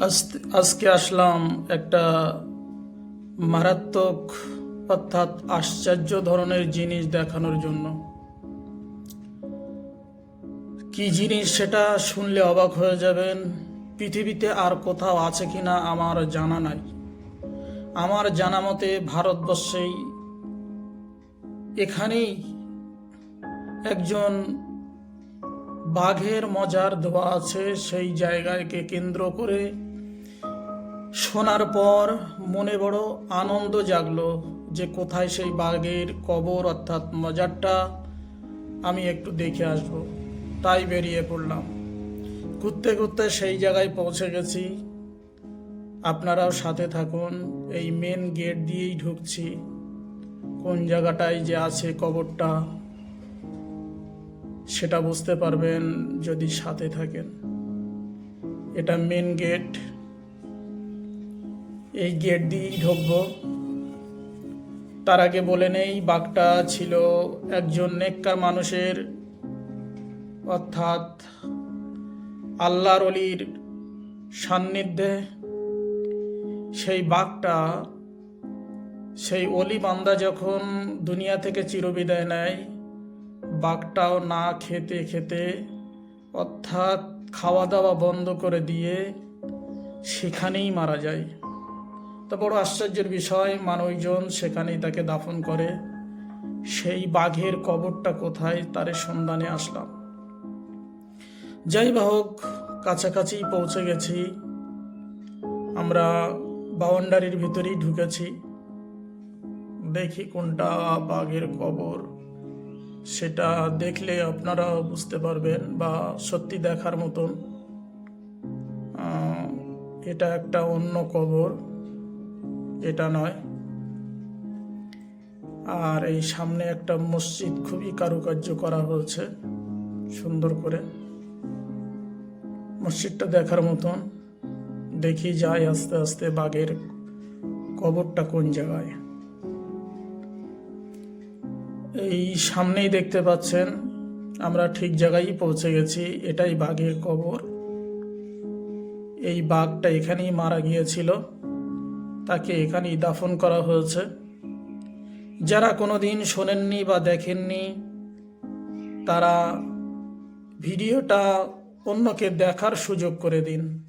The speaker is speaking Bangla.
আজ- আজকে আসলাম একটা মারাত্মক, অর্থাৎ আশ্চর্য ধরনের জিনিস দেখানোর জন্য। কি জিনিস সেটা শুনলে অবাক হয়ে যাবেন? পৃথিবীতে আর কোথাও আছে কিনা আমার জানা নাই। আমার জানা মতে ভারতবর্ষেই এখানেই একজন বাঘের মজার দেওয়া আছে। সেই জায়গাকে কেন্দ্র করে শোনার পর মনে বড় আনন্দ জাগলো যে কোথায় সেই বাঘের কবর অর্থাৎ মজারটা আমি একটু দেখে আসব। তাই বেরিয়ে পড়লাম। ঘুরতে ঘুরতে সেই জায়গায় পৌঁছে গেছি। আপনারাও সাথে থাকুন, এই মেন গেট দিয়েই ঢুকছি। কোন জায়গাটায় যে আছে কবরটা, সেটা বুঝতে পারবেন যদি সাথে থাকেন। এটা মেন গেট এই গেট দিয়েই ঢুকবো। তার আগে বলে নেই, বাঘটা ছিল একজন নেককার মানুষের। অর্থাৎ আল্লাহর অলির সান্নিধ্যে সেই বাঘটা, সেই অলি বান্দা যখন দুনিয়া থেকে চিরবিদায় নেয়, বাঘটাও না খেতে খেতে, অর্থাৎ খাওয়া দাওয়া বন্ধ করে দিয়ে সেখানেই মারা যায়। তো বড় আশ্চর্যের বিষয় মানুষজন সেখানেই তাকে দাফন করে। সেই বাঘের কবরটা কোথায়, তার সন্ধানে আসলাম। যাই বা হোক, কাছাকাছি পৌঁছে গেছি। আমরা বাউন্ডারির ভিতরেই ঢুকেছি। দেখি কোনটা বাঘের কবর। সেটা দেখলে আপনারা বুঝতে পারবেন বা সত্যি দেখার মতন। এটা একটা অন্য কবর। এটা নয়। আর এই সামনে একটা মসজিদ খুবই কারুকার্য করা হয়েছে, সুন্দর করে। মসজিদটা দেখার মতন। দেখি যাই আস্তে আস্তে বাঘের কবরটা কোন জায়গায়। এই সামনেই দেখতে পাচ্ছেন, আমরা ঠিক জায়গায় পৌঁছে গেছি, এটাই বাঘের কবর। এই বাঘটা এখানেই মারা গিয়েছিল। তাকে এখানেই দাফন করা হয়েছে। যারা কোনো দিন শোনেননি বা দেখেননি, তারা ভিডিওটা অন্যকে দেখার সুযোগ করে দিন।